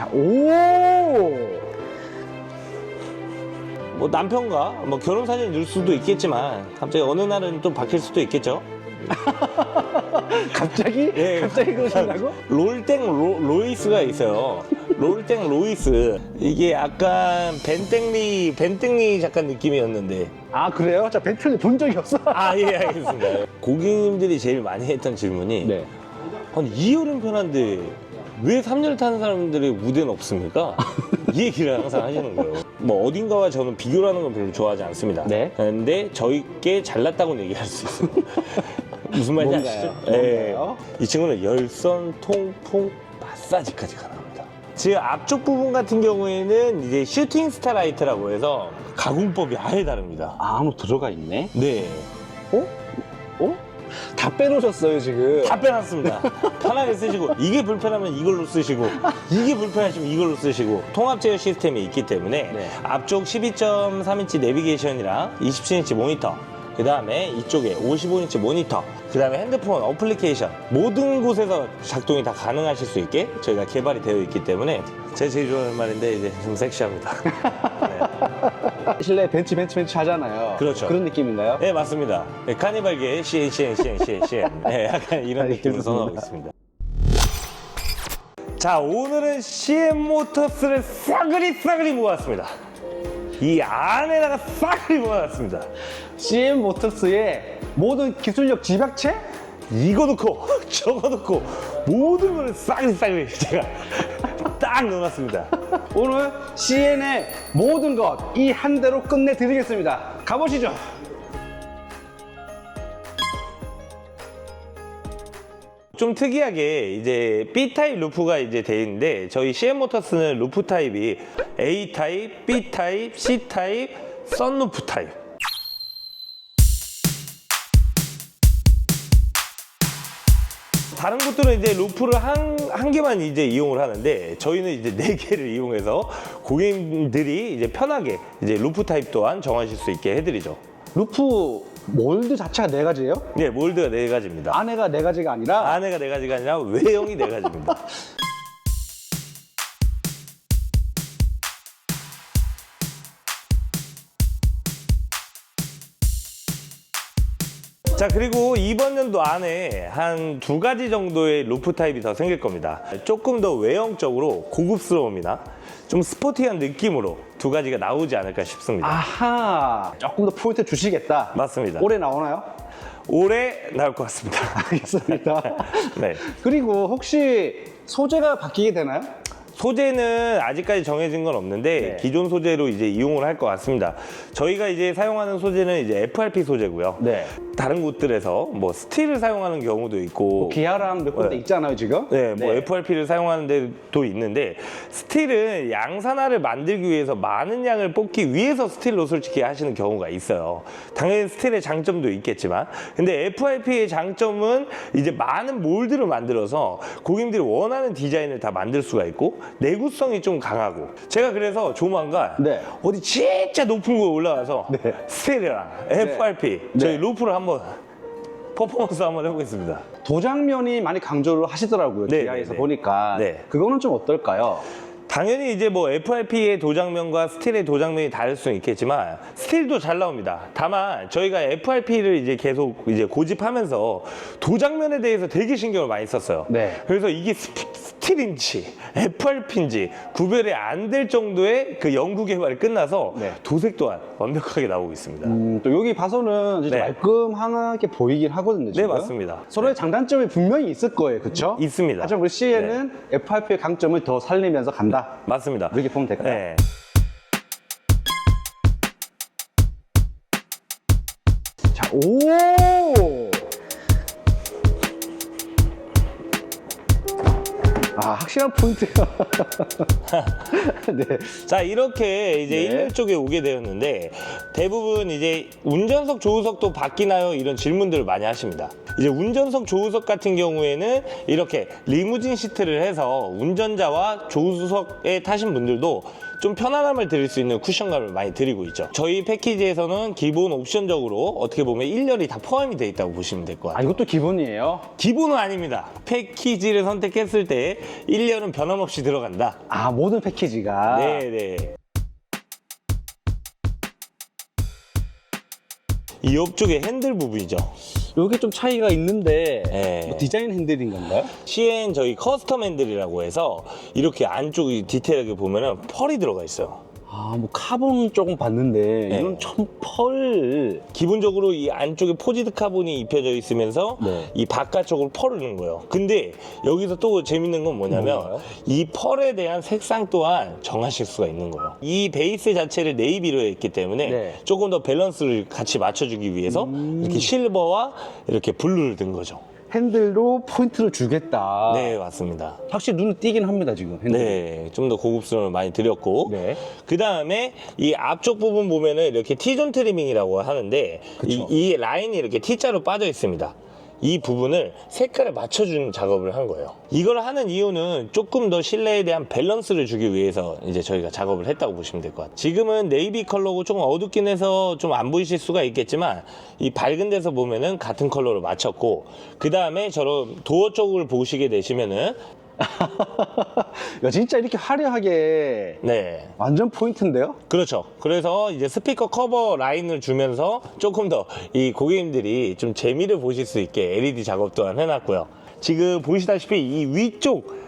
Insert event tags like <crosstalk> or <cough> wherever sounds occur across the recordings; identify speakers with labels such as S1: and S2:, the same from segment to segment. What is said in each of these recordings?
S1: 자, 오!
S2: 뭐 남편과 뭐 결혼 사진을 넣을 수도 있겠지만 갑자기 어느 날은 또 바뀔 수도 있겠죠. <laughs>
S1: 갑자기?
S2: 예.
S1: 갑자기 그러신다고? <laughs>
S2: 롤땡 로, 로이스가 있어요. 롤땡 로이스 이게 약간 벤땡리 벤땡리 잠깐 느낌이었는데
S1: 아, 그래요? 자, 벤틀리 본 적이 없어. <laughs>
S2: 아 예 알겠습니다. 고객님들이 제일 많이 했던 질문이
S1: 네.
S2: 아니 2열은 편한데 왜 3열 타는 사람들의 무대는 없습니까? <laughs> 이 얘기를 항상 하시는 거예요. 뭐 어딘가와 저는 비교를 하는 건 별로 좋아하지 않습니다.
S1: 네.
S2: 그런데 저희께 잘났다고는 얘기할 수 있어요. <laughs> 무슨 말인지
S1: 뭔가요?
S2: 아시죠?
S1: 뭔가요?
S2: 이 친구는 열선, 통풍, 마사지까지 가능합니다. 지금 앞쪽 부분 같은 경우에는 이제 슈팅 스타라이트라고 해서 가공법이 아예 다릅니다.
S1: 아, 안으로 들어가 있네.
S2: 네.
S1: 어? 어? 다 빼놓으셨어요, 지금.
S2: 다 빼놨습니다. 편하게 쓰시고 이게 불편하면 이걸로 쓰시고 이게 불편하시면 이걸로 쓰시고 통합 제어 시스템이 있기 때문에
S1: 네.
S2: 앞쪽 12.3인치 내비게이션이랑 27인치 모니터 그 다음에 이쪽에 55인치 모니터 그 다음에 핸드폰 어플리케이션 모든 곳에서 작동이 다 가능하실 수 있게 저희가 개발이 되어 있기 때문에 제가 제일 좋아하는 말인데 이제 좀 섹시합니다. <laughs> 네.
S1: 실내 벤치, 벤치, 벤치 하잖아요.
S2: 그렇죠.
S1: 그런 느낌인가요?
S2: 네, 맞습니다. 네, 카니발계 CN, CN, CN, CN, CN. 네, 약간 이런 느낌으로 선호하고 있습니다. 자, 오늘은 CN 모터스를 싸그리 싸그리 모았습니다. 이 안에다가 싸그리 모아놨습니다.
S1: CM 모터스의 모든 기술력 집약체?
S2: 이거 넣고, <laughs> 저거 넣고, 모든 거를 싸그리 싸그리 제가 딱 넣어놨습니다.
S1: 오늘 CN의 모든 것 이 한 대로 끝내드리겠습니다. 가보시죠.
S2: 좀 특이하게 이제 B 타입 루프가 이제 돼 있는데 저희 CM 모터스는 루프 타입이 A 타입, B 타입, C 타입, 썬루프 타입. 다른 곳들은 이제 루프를 한, 한 개만 이제 이용을 하는데 저희는 이제 네 개를 이용해서 고객님들이 이제 편하게 이제 루프 타입 또한 정하실 수 있게 해드리죠.
S1: 루프 몰드 자체가 네 가지예요?
S2: 네, 몰드가 네 가지입니다.
S1: 안에가 네 가지가 아니라
S2: 안에가 네 가지가 아니라 외형이 네 가지입니다. <laughs> 자 그리고 이번 연도 안에 한 두 가지 정도의 루프 타입이 더 생길 겁니다. 조금 더 외형적으로 고급스러움이나 좀 스포티한 느낌으로 두 가지가 나오지 않을까 싶습니다.
S1: 아하 조금 더 포인트 주시겠다.
S2: 맞습니다.
S1: 올해 나오나요?
S2: 올해 나올 것 같습니다. <laughs>
S1: 알겠습니다.
S2: 네.
S1: 그리고 혹시 소재가 바뀌게 되나요?
S2: 소재는 아직까지 정해진 건 없는데
S1: 네.
S2: 기존 소재로 이제 이용을 할 것 같습니다. 저희가 이제 사용하는 소재는 이제 FRP 소재고요.
S1: 네.
S2: 다른 곳들에서 뭐 스틸을 사용하는 경우도 있고
S1: 기아랑 몇 군데
S2: 네.
S1: 있잖아요, 지금.
S2: 네, 뭐 FRP를 사용하는 데도 있는데 스틸은 양산화를 만들기 위해서 많은 양을 뽑기 위해서 스틸로 솔직히 하시는 경우가 있어요. 당연히 스틸의 장점도 있겠지만 근데 FRP의 장점은 이제 많은 몰드를 만들어서 고객님들이 원하는 디자인을 다 만들 수가 있고 내구성이 좀 강하고 제가 그래서 조만간
S1: 네.
S2: 어디 진짜 높은 곳에 올라가서
S1: 네.
S2: 스틸이랑 FRP 저희
S1: 네.
S2: 루프를 한번 퍼포먼스 한번 해보겠습니다.
S1: 도장면이 많이 강조를 하시더라고요.
S2: 네,
S1: 기아에서
S2: 네, 네.
S1: 보니까.
S2: 네.
S1: 그거는 좀 어떨까요?
S2: 당연히 이제 뭐 FRP의 도장면과 스틸의 도장면이 다를 수는 있겠지만 스틸도 잘 나옵니다. 다만 저희가 FRP를 이제 계속 이제 고집하면서 도장면에 대해서 되게 신경을 많이 썼어요.
S1: 네.
S2: 그래서 이게 스- 스틸인지 FRP인지 구별이 안 될 정도의 그 연구 개발이 끝나서
S1: 네.
S2: 도색 또한 완벽하게 나오고 있습니다.
S1: 음, 또 여기 봐서는 진짜
S2: 네.
S1: 말끔하게 보이긴 하거든요.
S2: 네
S1: 지금.
S2: 맞습니다.
S1: 서로의 장단점이 분명히 있을 거예요, 그렇죠?
S2: 있습니다.
S1: 하지만 우리 CN은 FRP의 강점을 더 살리면서 간 다.
S2: 맞습니다.
S1: 이렇게 보면 될까요?
S2: 네.
S1: 자, 오! 아, 확실한 포인트예요. <laughs> 네.
S2: 자 이렇게 이제
S1: 네.
S2: 일렬 쪽에 오게 되었는데 대부분 이제 운전석 조우석도 바뀌나요 이런 질문들을 많이 하십니다 이제 운전석 조우석 같은 경우에는 이렇게 리무진 시트를 해서 운전자와 조수석에 타신 분들도 좀 편안함을 드릴 수 있는 쿠션감을 많이 드리고 있죠. 저희 패키지에서는 기본 옵션적으로 어떻게 보면 1열이 다 포함이 되어 있다고 보시면 될것
S1: 아,
S2: 같아요.
S1: 이것도 기본이에요?
S2: 기본은 아닙니다. 패키지를 선택했을 때 1열은 변함없이 들어간다.
S1: 아, 모든 패키지가.
S2: 네네. 이 옆쪽에 핸들 부분이죠.
S1: 여기 좀 차이가 있는데
S2: 네.
S1: 뭐 디자인 핸들인 건가요?
S2: CN 저희 커스텀 핸들이라고 해서 이렇게 안쪽이 디테일하게 보면은 펄이 들어가 있어요.
S1: 아, 뭐 카본 조금 봤는데
S2: 네.
S1: 이건 참 펄.
S2: 기본적으로 이 안쪽에 포지드 카본이 입혀져 있으면서
S1: 네.
S2: 이 바깥쪽으로 펄을 넣은 거예요. 근데 여기서 또 재밌는 건 뭐냐면
S1: 뭔가요?
S2: 이 펄에 대한 색상 또한 정하실 수가 있는 거예요. 이 베이스 자체를 네이비로 했기 때문에
S1: 네.
S2: 조금 더 밸런스를 같이 맞춰주기 위해서
S1: 음.
S2: 이렇게 실버와 이렇게 블루를 든 거죠.
S1: 핸들로 포인트를 주겠다.
S2: 네, 맞습니다.
S1: 확실히 눈에 띄긴 합니다, 지금 핸들.
S2: 네, 좀 더 고급스러움을 많이 드렸고
S1: 네.
S2: 그 다음에 이 앞쪽 부분 보면은 이렇게 T존 트리밍이라고 하는데 이,
S1: 그쵸.
S2: 이 라인이 이렇게 T자로 빠져 있습니다. 이 부분을 색깔을 맞춰주는 작업을 한 거예요. 이걸 하는 이유는 조금 더 실내에 대한 밸런스를 주기 위해서 이제 저희가 작업을 했다고 보시면 될 것 같아요. 지금은 네이비 컬러고 조금 어둡긴 해서 좀 안 보이실 수가 있겠지만 이 밝은 데서 보면은 같은 컬러로 맞췄고 그 다음에 저런 도어 쪽을 보시게 되시면은
S1: 야, 진짜 이렇게 화려하게
S2: 네
S1: 완전 포인트인데요?
S2: 그렇죠. 그래서 이제 스피커 커버 라인을 주면서 조금 더 이 고객님들이 좀 재미를 보실 수 있게 LED 작업 또한 해놨고요. 지금 보시다시피 이 위쪽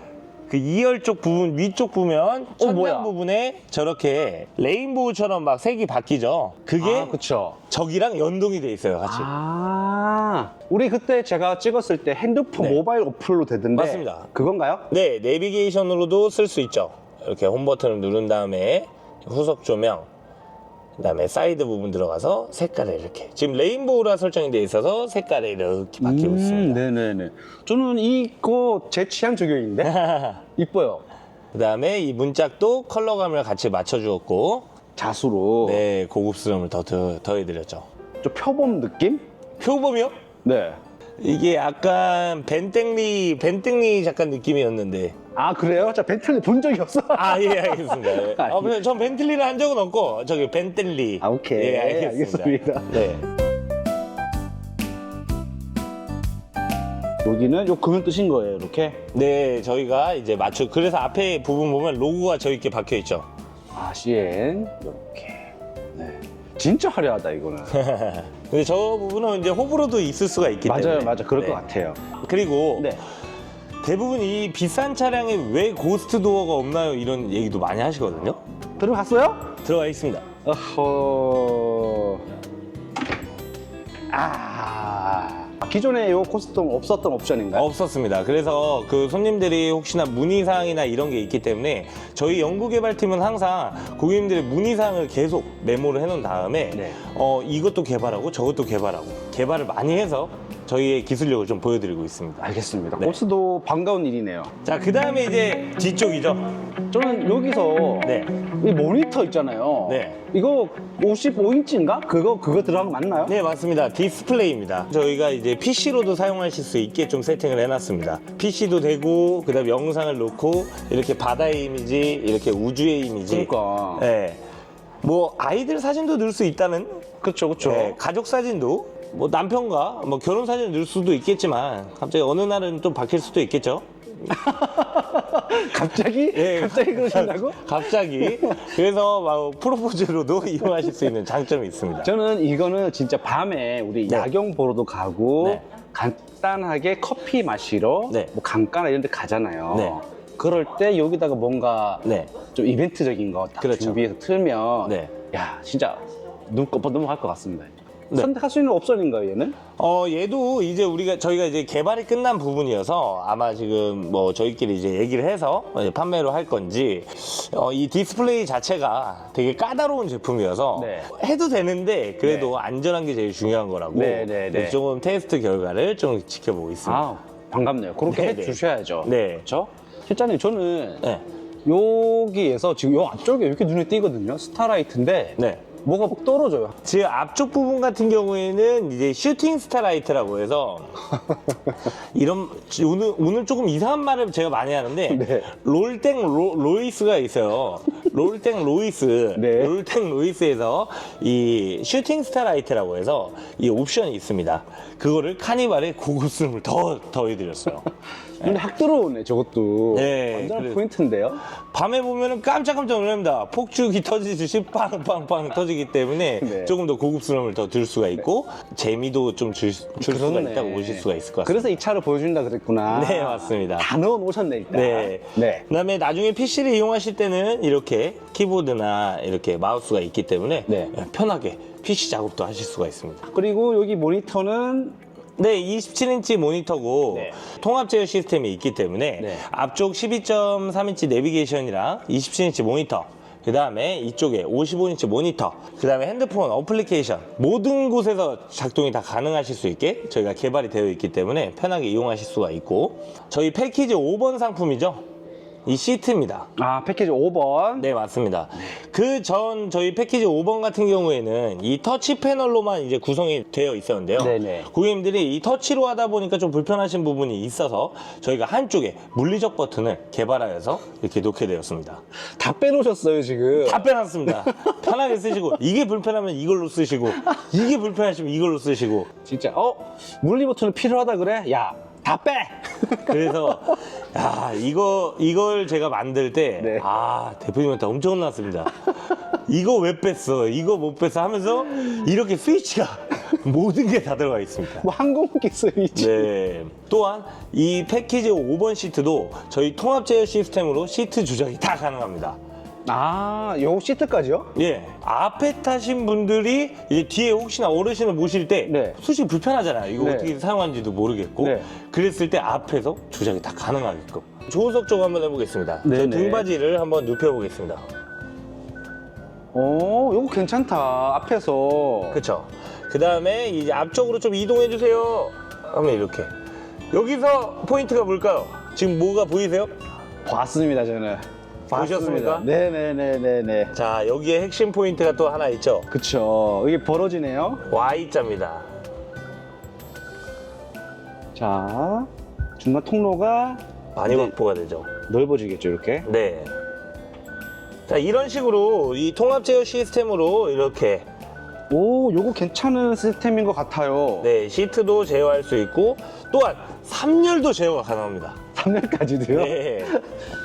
S2: 그 2열 쪽 부분 위쪽 보면 천장
S1: 뭐야?
S2: 부분에 저렇게 레인보우처럼 막 색이 바뀌죠. 그게
S1: 아, 그쵸.
S2: 저기랑 연동이 돼 있어요, 같이.
S1: 아, 우리 그때 제가 찍었을 때 핸드폰
S2: 네.
S1: 모바일 어플로 되던데.
S2: 맞습니다.
S1: 그건가요?
S2: 네, 내비게이션으로도 쓸 수 있죠. 이렇게 홈 버튼을 누른 다음에 후속 조명, 그 다음에 사이드 부분 들어가서 색깔을 이렇게 지금 레인보우라 설정이 돼 있어서 색깔이 이렇게 바뀌고 있습니다.
S1: 음, 네네네. 저는 이거 제 취향 저격인데? <laughs> 이뻐요.
S2: 그 다음에 이 문짝도 컬러감을 같이 맞춰주었고,
S1: 자수로.
S2: 네 고급스러움을 더, 더 더해드렸죠.
S1: 좀 표범 느낌?
S2: 표범이요?
S1: 네.
S2: 이게 약간 벤땡리 벤땡리 잠깐 느낌이었는데.
S1: 아, 그래요? 저 벤틀리 본 적이 없어. <laughs>
S2: 아 예 알겠습니다. 예. <laughs>
S1: 아니.
S2: 아, 전 벤틀리를 한 적은 없고 저기 벤텔리.
S1: 아, 오케이.
S2: 예 알겠습니다.
S1: 알겠습니다.
S2: 네.
S1: 여기는 요 금연 뜨신 거예요, 이렇게?
S2: 네, 저희가 이제 맞춰. 그래서 앞에 부분 보면 로고가 저희 게 박혀 있죠.
S1: 아, CN. 이렇게. 네. 진짜 화려하다, 이거는. <laughs>
S2: 근데 저 부분은 이제 호불호도 있을 수가 있기
S1: 맞아요,
S2: 때문에.
S1: 맞아요. 그럴
S2: 네.
S1: 것 같아요.
S2: 그리고
S1: 네.
S2: 대부분 이 비싼 차량에 왜 고스트 도어가 없나요? 이런 얘기도 많이 하시거든요.
S1: 들어갔어요?
S2: 들어가 있습니다.
S1: 어허. 아. 기존에 요 코스튬 없었던 옵션인가요?
S2: 없었습니다. 그래서 그 손님들이 혹시나 문의사항이나 이런 게 있기 때문에 저희 연구개발팀은 항상 고객님들의 문의사항을 계속 메모를 해놓은 다음에
S1: 네.
S2: 어, 이것도 개발하고 저것도 개발하고 개발을 많이 해서 저희의 기술력을 좀 보여드리고 있습니다.
S1: 알겠습니다.
S2: 네.
S1: 코스도 반가운 일이네요.
S2: 자, 그 다음에 이제 뒤쪽이죠.
S1: 저는 여기서
S2: 네.
S1: 이 모니터 있잖아요.
S2: 네.
S1: 이거 55인치인가? 그거 그거 들어간 거 맞나요?
S2: 네, 맞습니다. 디스플레이입니다. 저희가 이제 PC로도 사용하실 수 있게 좀 세팅을 해놨습니다. PC도 되고, 그 다음에 영상을 놓고, 이렇게 바다의 이미지, 이렇게 우주의 이미지.
S1: 그러니까.
S2: 네. 뭐, 아이들 사진도 넣을 수 있다는,
S1: 그렇죠, 그렇죠.
S2: 네, 가족 사진도, 뭐, 남편과 뭐 결혼 사진을 넣을 수도 있겠지만, 갑자기 어느 날은 좀 바뀔 수도 있겠죠. <laughs>
S1: 갑자기?
S2: 예.
S1: 갑자기 그러신다고? <laughs>
S2: 갑자기. 그래서 막 프로포즈로도 <laughs> 이용하실 수 있는 장점이 있습니다.
S1: 저는 이거는 진짜 밤에 우리
S2: 네.
S1: 야경 보러도 가고
S2: 네.
S1: 간단하게 커피 마시러
S2: 네.
S1: 뭐 강가나 이런 데 가잖아요.
S2: 네.
S1: 그럴 때 여기다가 뭔가
S2: 네.
S1: 좀 이벤트적인 거딱
S2: 그렇죠.
S1: 준비해서 틀면
S2: 네.
S1: 야 진짜 눈꺼 넘어갈 것 같습니다.
S2: 네.
S1: 선택할 수 있는 옵션인가요 얘는?
S2: 어, 얘도 이제 우리가 저희가 이제 개발이 끝난 부분이어서 아마 지금 뭐 저희끼리 이제 얘기를 해서 이제 판매로 할 건지 어, 이 디스플레이 자체가 되게 까다로운 제품이어서
S1: 네.
S2: 해도 되는데 그래도 안전한 게 제일 중요한 거라고
S1: 네, 네, 네.
S2: 조금 테스트 결과를 좀 지켜보고 있습니다.
S1: 아 반갑네요. 그렇게
S2: 네, 네.
S1: 해 주셔야죠.
S2: 네.
S1: 그렇죠? 실장님 저는
S2: 네.
S1: 여기에서 지금 요 앞쪽에 이렇게 눈에 띄거든요. 스타라이트인데
S2: 네.
S1: 뭐가 막 떨어져요.
S2: 지금 앞쪽 부분 같은 경우에는 이제 슈팅 스타라이트라고 해서 이런 오늘 오늘 조금 이상한 말을 제가 많이 하는데
S1: 네.
S2: 롤땡 로, 로이스가 있어요. 롤땡 로이스,
S1: 네.
S2: 롤땡 로이스에서 이 슈팅 스타라이트라고 해서 이 옵션이 있습니다. 그거를 카니발에 고급스름을 더 더해드렸어요. <laughs>
S1: 근데 확 들어오네 저것도.
S2: 네,
S1: 완전
S2: 그래.
S1: 포인트인데요.
S2: 밤에 보면은 깜짝깜짝 놀랍니다. 폭죽이 터지듯이 빵빵빵 터지기 때문에
S1: 네.
S2: 조금 더 고급스러움을 더줄 수가 있고 재미도 좀 줄 수가
S1: 그렇네.
S2: 있다고 보실 수가 있을 것 같습니다.
S1: 그래서 이 차를 보여준다 그랬구나.
S2: 네, 맞습니다.
S1: 다 넣어 놓으셨네 일단.
S2: 네.
S1: 네.
S2: 그다음에 나중에 PC를 이용하실 때는 이렇게 키보드나 이렇게 마우스가 있기 때문에
S1: 네.
S2: 편하게 PC 작업도 하실 수가 있습니다.
S1: 그리고 여기 모니터는
S2: 네, 27인치 모니터고
S1: 네.
S2: 통합 제어 시스템이 있기 때문에
S1: 네.
S2: 앞쪽 12.3인치 내비게이션이랑 27인치 모니터 그 다음에 이쪽에 55인치 모니터 그 다음에 핸드폰 어플리케이션 모든 곳에서 작동이 다 가능하실 수 있게 저희가 개발이 되어 있기 때문에 편하게 이용하실 수가 있고 저희 패키지 5번 상품이죠 이 시트입니다
S1: 아 패키지 5번.
S2: 네, 맞습니다. 그 전 저희 패키지 5번 같은 경우에는 이 터치 패널로만 이제 구성이 되어 있었는데요.
S1: 네네.
S2: 고객님들이 이 터치로 하다 보니까 좀 불편하신 부분이 있어서 저희가 한쪽에 물리적 버튼을 개발하여서 이렇게 놓게 되었습니다.
S1: 다 빼놓으셨어요 지금.
S2: 다 빼놨습니다. <laughs> 편하게 쓰시고 이게 불편하면 이걸로 쓰시고 이게 불편하시면 이걸로 쓰시고
S1: 진짜 어 물리 버튼이 필요하다 그래? 야 다 빼. <laughs>
S2: 그래서 야 이거 이걸 제가 만들 때
S1: 네.
S2: 아 대표님한테 엄청 혼났습니다. 이거 왜 뺐어? 이거 못 뺐어? 하면서 이렇게 스위치가 <laughs> 모든 게 다 들어가 있습니다.
S1: 뭐 항공기 스위치.
S2: 네. 또한 이 패키지 5번 시트도 저희 통합 제어 시스템으로 시트 조작이 다 가능합니다.
S1: 아, 요 시트까지요?
S2: 예, 앞에 타신 분들이 이제 뒤에 혹시나 어르신을 모실 때
S1: 네.
S2: 솔직히 불편하잖아요. 이거
S1: 네.
S2: 어떻게 사용하는지도 모르겠고
S1: 네.
S2: 그랬을 때 앞에서 조작이 다 가능하게끔 조수석 쪽 한번 해보겠습니다.
S1: 네네.
S2: 저 등받이를 한번 눕혀보겠습니다.
S1: 오, 요거 괜찮다. 앞에서.
S2: 그렇죠. 그 다음에 이제 앞쪽으로 좀 이동해 주세요. 하면 이렇게 여기서 포인트가 뭘까요? 지금 뭐가 보이세요?
S1: 봤습니다, 저는.
S2: 보셨습니까?
S1: 네네네네네.
S2: 자 여기에 핵심 포인트가 또 하나 있죠.
S1: 그쵸. 이게 벌어지네요.
S2: Y자입니다.
S1: 자, 중간 통로가
S2: 많이 확보가 되죠.
S1: 넓어지겠죠, 이렇게.
S2: 네. 자, 이런 식으로 이 통합 제어 시스템으로 이렇게
S1: 오, 요거 괜찮은 시스템인 것 같아요.
S2: 네, 시트도 제어할 수 있고 또한 3열도 제어가 가능합니다.
S1: 3열까지도요?
S2: 네.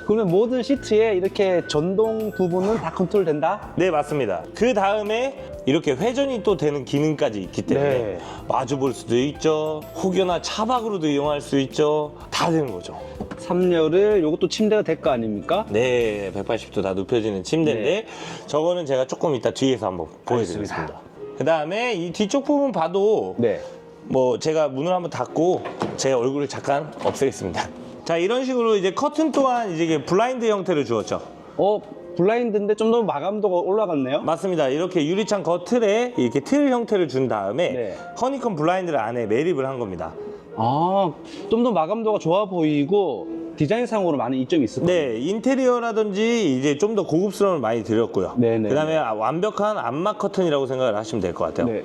S1: 그러면 모든 시트에 이렇게 전동 부분은 다 컨트롤 된다?
S2: 네, 맞습니다. 그 다음에 이렇게 회전이 또 되는 기능까지 있기 때문에
S1: 네.
S2: 마주 볼 수도 있죠. 혹여나 차박으로도 이용할 수 있죠. 다 되는 거죠.
S1: 3열을 요것도 침대가 될 거 아닙니까?
S2: 네, 180도 다 눕혀지는 침대인데 저거는 제가 조금 이따 뒤에서 한번 보여드리겠습니다. 그 다음에 이 뒤쪽 부분 봐도
S1: 네.
S2: 뭐 제가 문을 한번 닫고 제 얼굴을 잠깐 없애겠습니다. 자 이런 식으로 이제 커튼 또한 이제 블라인드 형태를 주었죠.
S1: 어, 블라인드인데 좀 더 마감도가 올라갔네요?
S2: 맞습니다. 이렇게 유리창 겉틀에 이렇게 틀 형태를 준 다음에
S1: 네.
S2: 허니콤 블라인드를 안에 매립을 한 겁니다.
S1: 아, 좀 더 마감도가 좋아 보이고 디자인상으로 많은 이점이 있을 거예요.
S2: 네, 인테리어라든지 이제 좀 더 고급스러움을 많이 드렸고요.
S1: 네네.
S2: 그다음에 완벽한 암막 커튼이라고 생각을 하시면 될 것 같아요.
S1: 네.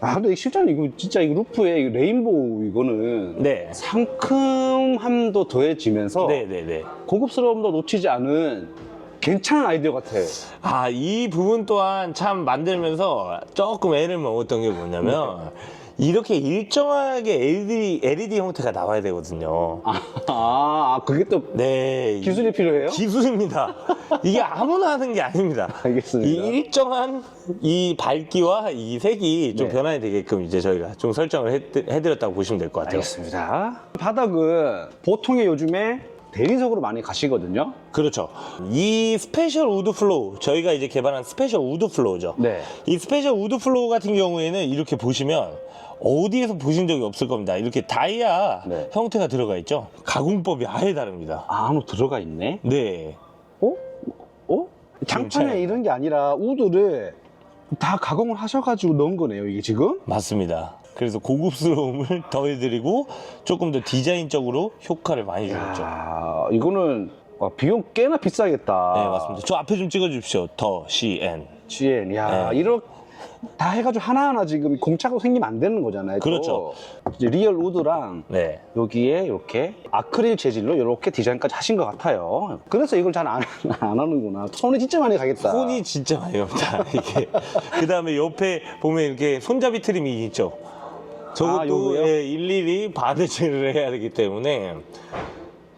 S1: 아, 근데 이 실장님 이거 진짜 이 루프에 이 레인보우 이거는
S2: 네.
S1: 상큼함도 더해지면서
S2: 네, 네, 네.
S1: 고급스러움도 놓치지 않은 괜찮은 아이디어 같아요.
S2: 아, 이 부분 또한 참 만들면서 조금 애를 먹었던 게 뭐냐면 이렇게 일정하게 LED, LED 형태가 나와야 되거든요.
S1: 아, 아, 그게 또
S2: 네.
S1: 기술이 필요해요?
S2: 기술입니다. 이게 아무나 하는 게 아닙니다.
S1: 알겠습니다.
S2: 이 일정한 이 밝기와 이 색이 좀
S1: 네.
S2: 변화이 되게끔 이제 저희가 좀 설정을 해, 해드렸다고 보시면 될 것 같아요.
S1: 알겠습니다. 바닥은 보통의 요즘에 대리석으로 많이 가시거든요.
S2: 그렇죠. 이 스페셜 우드 플로우 저희가 이제 개발한 스페셜 우드 플로우죠.
S1: 네.
S2: 이 스페셜 우드 플로우 같은 경우에는 이렇게 보시면 어디에서 보신 적이 없을 겁니다. 이렇게 다이아
S1: 네.
S2: 형태가 들어가 있죠. 가공법이 아예 다릅니다.
S1: 아, 안으로 들어가 있네.
S2: 네.
S1: 어? 어? 장판에. 이런 게 아니라 우드를 다 가공을 하셔가지고 넣은 거네요, 이게 지금?
S2: 맞습니다. 그래서 고급스러움을 <laughs> 더해드리고 조금 더 디자인적으로 효과를 많이 주었죠.
S1: 야, 이거는 와, 비용 꽤나 비싸겠다.
S2: 네, 맞습니다. 저 앞에 좀 찍어주십시오. 더, CN.
S1: GN, 야,
S2: 네.
S1: 이런 다 해가지고 하나하나 지금 공차가 생기면 안 되는 거잖아요. 또.
S2: 그렇죠.
S1: 이제 리얼 우드랑
S2: 네.
S1: 여기에 이렇게 아크릴 재질로 이렇게 디자인까지 하신 것 같아요. 그래서 이걸 잘 안 <laughs> 안 하는구나. 손이 진짜 많이 가겠다.
S2: 손이 진짜 많이 갑니다. <laughs> 이게 그 다음에 옆에 보면 이렇게 손잡이 트림이 있죠. 저것도
S1: 아?
S2: 예, 일일이 바느질을 <laughs> 해야 되기 때문에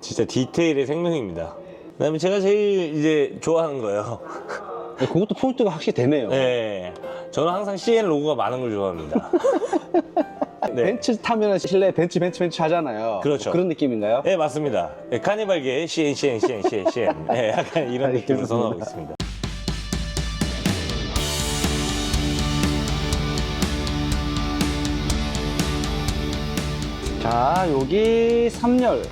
S2: 진짜 디테일의 생명입니다. 그다음에 제가 제일 이제 좋아하는 거예요.
S1: 네, 그것도 포인트가 확실히 되네요.
S2: 네, 저는 항상 CN 로고가 많은 걸 좋아합니다. <laughs> 네.
S1: 벤츠 타면 실내 벤츠 벤츠 벤츠 하잖아요.
S2: 그렇죠.
S1: 그런 느낌인가요?
S2: 네, 맞습니다. 네, 카니발계 CN, CN, CN, CN, CN. 네, 약간 이런 느낌을 선호하고 있습니다.
S1: 자, 여기 3열.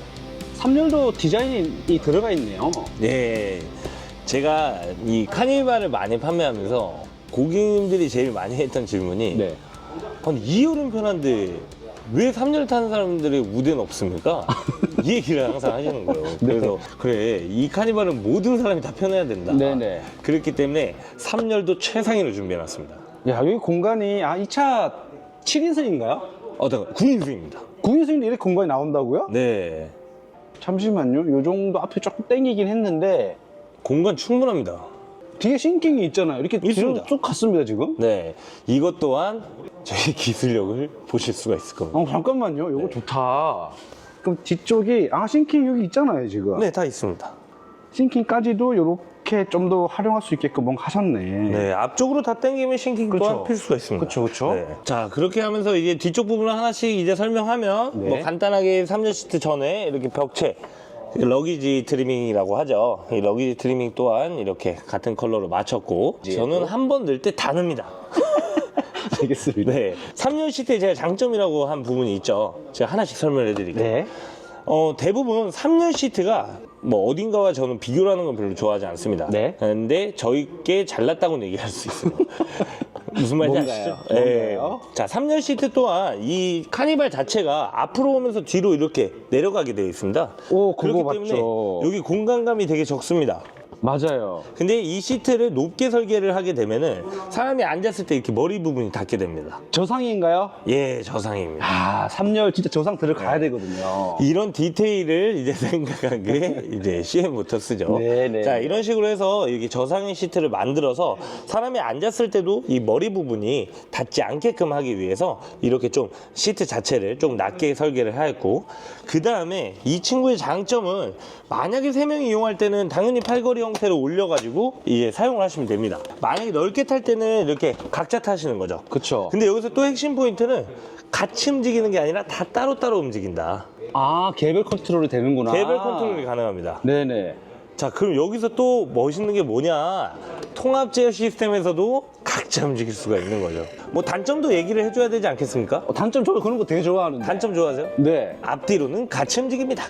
S1: 3열도 디자인이 들어가 있네요.
S2: 네, 제가 이 카니발을 많이 판매하면서 고객님들이 제일 많이 했던 질문이
S1: 네.
S2: 아니 2열은 편한데 왜 3열 타는 사람들의 우대는 없습니까? 이 얘기를 항상 하시는 거예요. <laughs> 그래서 그래 이 카니발은 모든 사람이 다 편해야 된다.
S1: 네네.
S2: 그렇기 때문에 3열도 최상위로 준비해놨습니다.
S1: 야, 여기 공간이, 아, 이 차 7인승인가요?
S2: 어떤 9인승입니다.
S1: 9인승인데 이렇게 공간이 나온다고요?
S2: 네,
S1: 잠시만요. 요 정도 앞에 조금 땡기긴 했는데,
S2: 공간 충분합니다.
S1: 뒤에 싱킹이 있잖아요. 이렇게 뒤로
S2: 있습니다.
S1: 쭉 갔습니다, 지금.
S2: 네, 이것 또한 저희 <laughs> 기술력을 보실 수가 있을 겁니다.
S1: 어, 잠깐만요. 요거 좋다. 그럼 뒤쪽이, 아, 싱킹 여기 있잖아요, 지금.
S2: 네, 다 있습니다.
S1: 싱킹까지도 이렇게 좀 더 활용할 수 있게끔 뭔가 하셨네.
S2: 네, 앞쪽으로 다 당기면 싱킹
S1: 그쵸.
S2: 또한 필수가 있습니다.
S1: 그쵸, 그쵸.
S2: 네. 자, 그렇게 하면서 이제 뒤쪽 부분을 하나씩 이제 설명하면
S1: 네.
S2: 뭐 간단하게 3열 시트 전에 이렇게 벽체 러기지 트리밍이라고 하죠. 이 러기지 트리밍 또한 이렇게 같은 컬러로 맞췄고 저는 한 번 넣을 때 다 넣습니다. <laughs>
S1: 알겠습니다.
S2: 네. 3열 시트에 제가 장점이라고 한 부분이 있죠. 제가 하나씩 설명을 해드릴게요.
S1: 네.
S2: 어, 대부분 3열 시트가 뭐 어딘가와 저는 비교를 하는 건 별로 좋아하지 않습니다.
S1: 네.
S2: 근데 저희께 잘났다고는 얘기할 수 있어요. <laughs> 무슨 말인지
S1: 뭔가요?
S2: 아시죠? 예.
S1: 뭔가요?
S2: 자, 3열 시트 또한 이 카니발 자체가 앞으로 오면서 뒤로 이렇게 내려가게 되어 있습니다.
S1: 오, 그거
S2: 그렇기 때문에
S1: 맞죠.
S2: 여기 공간감이 되게 적습니다.
S1: 맞아요.
S2: 근데 이 시트를 높게 설계를 하게 되면은 사람이 앉았을 때 이렇게 머리 부분이 닿게 됩니다.
S1: 저상인가요?
S2: 예, 저상입니다.
S1: 아, 3열 진짜 저상 들어가야 되거든요.
S2: 이런 디테일을 이제 <laughs> 생각한 게 이제 CM 모터스죠.
S1: 네네.
S2: 자 이런 식으로 해서 이렇게 저상의 시트를 만들어서 사람이 앉았을 때도 이 머리 부분이 닿지 않게끔 하기 위해서 이렇게 좀 시트 자체를 좀 낮게 설계를 하였고 그 다음에 이 친구의 장점은 만약에 세 명이 이용할 때는 당연히 팔걸이 형태로 올려가지고 이제 사용을 하시면 됩니다. 만약에 넓게 탈 때는 이렇게 각자 타시는 거죠.
S1: 그쵸.
S2: 근데 여기서 또 핵심 포인트는 같이 움직이는 게 아니라 다 따로따로 움직인다.
S1: 아, 개별 컨트롤이 되는구나.
S2: 개별 컨트롤이 가능합니다.
S1: 네네.
S2: 자, 그럼 여기서 또 멋있는 게 뭐냐? 통합 제어 시스템에서도 각자 움직일 수가 있는 거죠. 뭐 단점도 얘기를 해줘야 되지 않겠습니까?
S1: 어, 단점 저도 그런 거 되게 좋아하는데.
S2: 단점 좋아하세요?
S1: 네.
S2: 앞뒤로는 같이 움직입니다.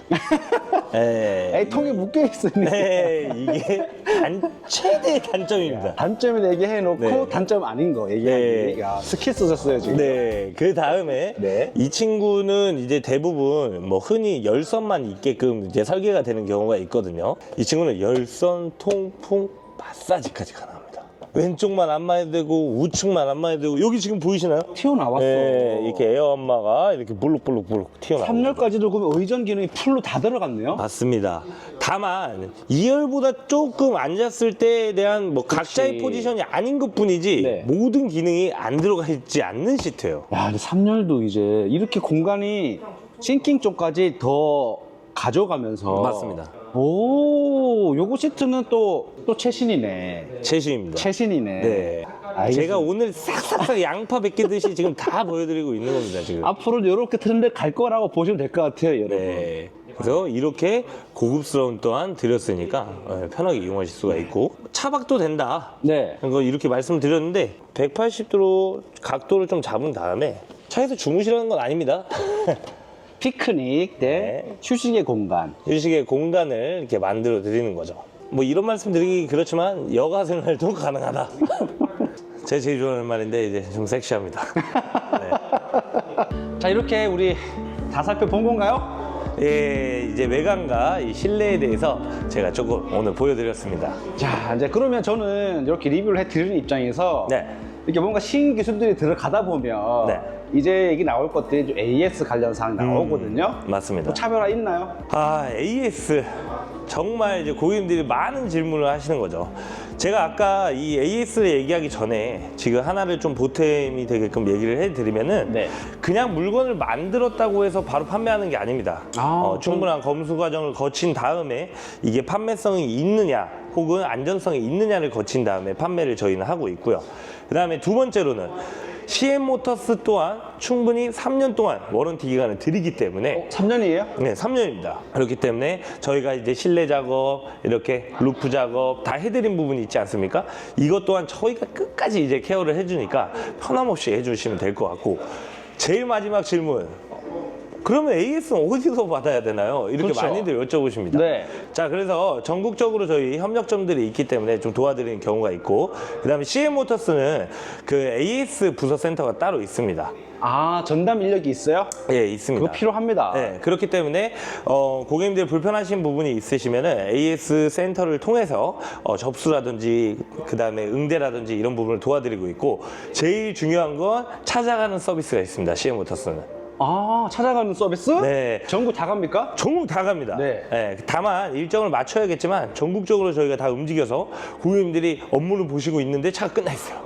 S2: 에 <laughs>
S1: 에이, 통에 묶여 있으니.
S2: 네, 이게 단, 최대의 단점입니다.
S1: 단점을 얘기해놓고
S2: 네.
S1: 단점 아닌 거 얘기하는
S2: 네.
S1: 야, 스킬 쓰셨어요, 지금.
S2: 네, 그 다음에
S1: 네.
S2: 이 친구는 이제 대부분 뭐 흔히 열선만 있게끔 이제 설계가 되는 경우가 있거든요. 이 친구는 열선, 통풍, 마사지까지 가능합니다. 왼쪽만 안마해도 되고 우측만 안마해도 되고 여기 지금 보이시나요?
S1: 튀어나왔어.
S2: 네, 이렇게 에어 안마가 이렇게 볼록볼록볼록 튀어나와요.
S1: 3열까지도 그러면 의전 기능이 풀로 다 들어갔네요.
S2: 맞습니다. 다만 2열보다 조금 앉았을 때에 대한 뭐 각자의 포지션이 아닌 것뿐이지
S1: 네.
S2: 모든 기능이 안 들어가 있지 않는 시트예요.
S1: 야, 근데 3열도 이제 이렇게 공간이 싱킹 쪽까지 더 가져가면서.
S2: 맞습니다.
S1: 오, 요거 시트는 또, 또 최신이네.
S2: 최신입니다.
S1: 최신이네.
S2: 네.
S1: 알겠습니다.
S2: 제가 오늘 싹싹싹 양파 벗기듯이 지금 다 보여드리고 있는 겁니다, 지금.
S1: 앞으로 이렇게 트렌드 갈 거라고 보시면 될 것 같아요, 여러분.
S2: 네. 그래서 이렇게 고급스러운 또한 드렸으니까 어, 편하게 이용하실 수가 있고 차박도 된다.
S1: 네.
S2: 이거 이렇게 말씀드렸는데 180도로 각도를 좀 잡은 다음에 차에서 주무시라는 건 아닙니다. <laughs>
S1: 피크닉 대
S2: 네.
S1: 휴식의 공간.
S2: 휴식의 공간을 이렇게 만들어 드리는 거죠. 뭐 이런 말씀 드리기 그렇지만 여가 생활도 <laughs> 가능하다. <laughs> 제 제일 좋아하는 말인데 이제 좀 섹시합니다. <laughs>
S1: 자, 이렇게 우리 다 살펴본 건가요?
S2: 예, 이제 외관과 이 실내에 대해서 제가 조금 오늘 보여드렸습니다.
S1: 자, 이제 그러면 저는 이렇게 리뷰를 해 드리는 입장에서
S2: 네.
S1: 이렇게 뭔가 신기술들이 들어가다 보면
S2: 네.
S1: 이제 얘기 나올 것들이 좀 AS 관련 사항이 나오거든요.
S2: 맞습니다.
S1: 뭐 차별화 있나요?
S2: 아, AS. 정말 이제 고객님들이 많은 질문을 하시는 거죠. 제가 아까 이 AS를 얘기하기 전에 지금 하나를 좀 보탬이 되게끔 얘기를 해드리면은
S1: 네.
S2: 그냥 물건을 만들었다고 해서 바로 판매하는 게 아닙니다.
S1: 아,
S2: 어,
S1: 좀-
S2: 충분한 검수 과정을 거친 다음에 이게 판매성이 있느냐 혹은 안전성이 있느냐를 거친 다음에 판매를 저희는 하고 있고요. 그 다음에 두 번째로는 CM 모터스 또한 충분히 3년 동안 워런티 기간을 드리기 때문에
S1: 3년이에요?
S2: 네, 3년입니다. 그렇기 때문에 저희가 이제 실내 작업, 이렇게 루프 작업 다 해드린 부분이 있지 않습니까? 이것 또한 저희가 끝까지 이제 케어를 해주니까 편함없이 해주시면 될 것 같고 제일 마지막 질문. 그러면 AS는 어디서 받아야 되나요? 이렇게
S1: 그렇죠.
S2: 많이들 여쭤보십니다.
S1: 네.
S2: 자, 그래서 전국적으로 저희 협력점들이 있기 때문에 좀 도와드리는 경우가 있고, 그 다음에 CM 모터스는 그 AS 부서 센터가 따로 있습니다.
S1: 아, 전담 인력이 있어요?
S2: 예, 있습니다.
S1: 그거 필요합니다.
S2: 네, 그렇기 때문에 어, 고객님들 불편하신 부분이 있으시면은 AS 센터를 통해서 어, 접수라든지 그 다음에 응대라든지 이런 부분을 도와드리고 있고 제일 중요한 건 찾아가는 서비스가 있습니다. CM 모터스는.
S1: 아, 찾아가는 서비스?
S2: 네.
S1: 전국 다 갑니까?
S2: 전국 다 갑니다.
S1: 네.
S2: 예, 다만 일정을 맞춰야겠지만 전국적으로 저희가 다 움직여서 고객님들이 업무를 보시고 있는데 차가 끝나 있어요.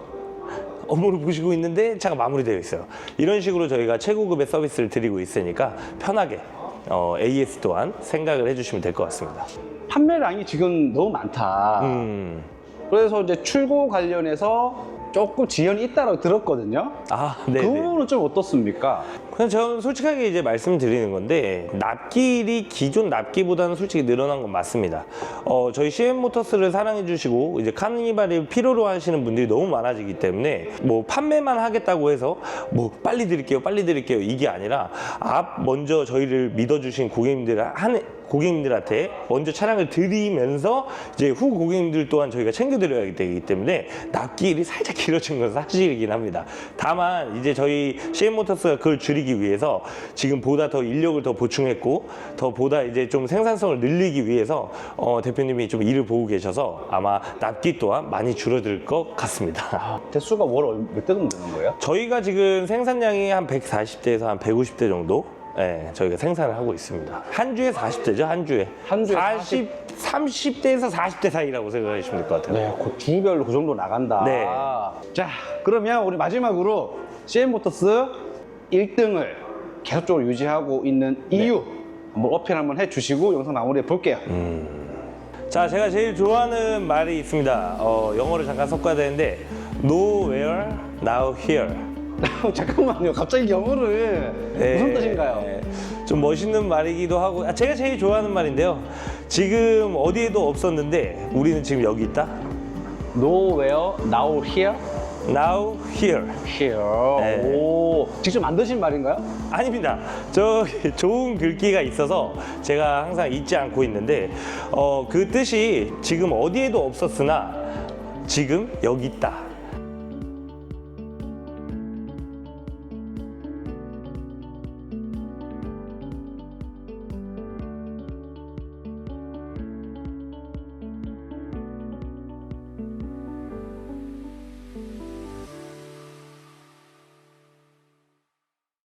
S2: 업무를 보시고 있는데 차가 마무리되어 있어요. 이런 식으로 저희가 최고급의 서비스를 드리고 있으니까 편하게 어, AS 또한 생각을 해주시면 될 것 같습니다.
S1: 판매량이 지금 너무 많다.
S2: 음,
S1: 그래서 이제 출고 관련해서 조금 지연이 있다고 들었거든요.
S2: 아, 네.
S1: 그 부분은 좀 어떻습니까?
S2: 그냥 저는 솔직하게 이제 말씀드리는 건데 납길이 기존 납기보다는 솔직히 늘어난 건 맞습니다. 어, 저희 CM 모터스를 사랑해 주시고 이제 카니발을 필요로 하시는 분들이 너무 많아지기 때문에 뭐 판매만 하겠다고 해서 뭐 빨리 드릴게요, 빨리 드릴게요 이게 아니라 앞 먼저 저희를 믿어주신 고객님들 한 고객님들한테 먼저 차량을 드리면서 이제 후 고객님들 또한 저희가 챙겨드려야 되기 때문에 납기일이 살짝 길어진 건 사실이긴 합니다. 다만 이제 저희 CM 모터스가 그걸 줄이기 위해서 지금 보다 더 인력을 더 보충했고 더 보다 이제 좀 생산성을 늘리기 위해서 어, 대표님이 좀 일을 보고 계셔서 아마 납기 또한 많이 줄어들 것 같습니다.
S1: 아, 대수가 월 몇 대 정도 되는 거예요?
S2: 저희가 지금 생산량이 한 140대에서 한 150대 정도 예, 저희가 생산을 하고 있습니다. 한 주에 40대죠, 한 주에.
S1: 한 주에
S2: 40, 30대에서 40대 사이라고 생각하시면 될 것 같아요.
S1: 네, 그 주별로 그 정도 나간다.
S2: 네.
S1: 자, 그러면 우리 마지막으로 CM 모터스 1등을 계속적으로 유지하고 있는 이유 한번 어필 한번 해주시고 영상 마무리해 볼게요.
S2: 자, 제가 제일 좋아하는 말이 있습니다. 어, 영어를 잠깐 섞어야 되는데, nowhere, now here. <laughs>
S1: 잠깐만요, 갑자기 영어를
S2: 네,
S1: 무슨 뜻인가요?
S2: 네. 좀 멋있는 말이기도 하고, 아, 제가 제일 좋아하는 말인데요. 지금 어디에도 없었는데, 우리는 지금 여기 있다.
S1: Nowhere, now here,
S2: now here.
S1: here.
S2: 네.
S1: 오, 직접 만드신 말인가요?
S2: 아닙니다. 저 <laughs> 좋은 글귀가 있어서 제가 항상 잊지 않고 있는데 어, 그 뜻이 지금 어디에도 없었으나 지금 여기 있다.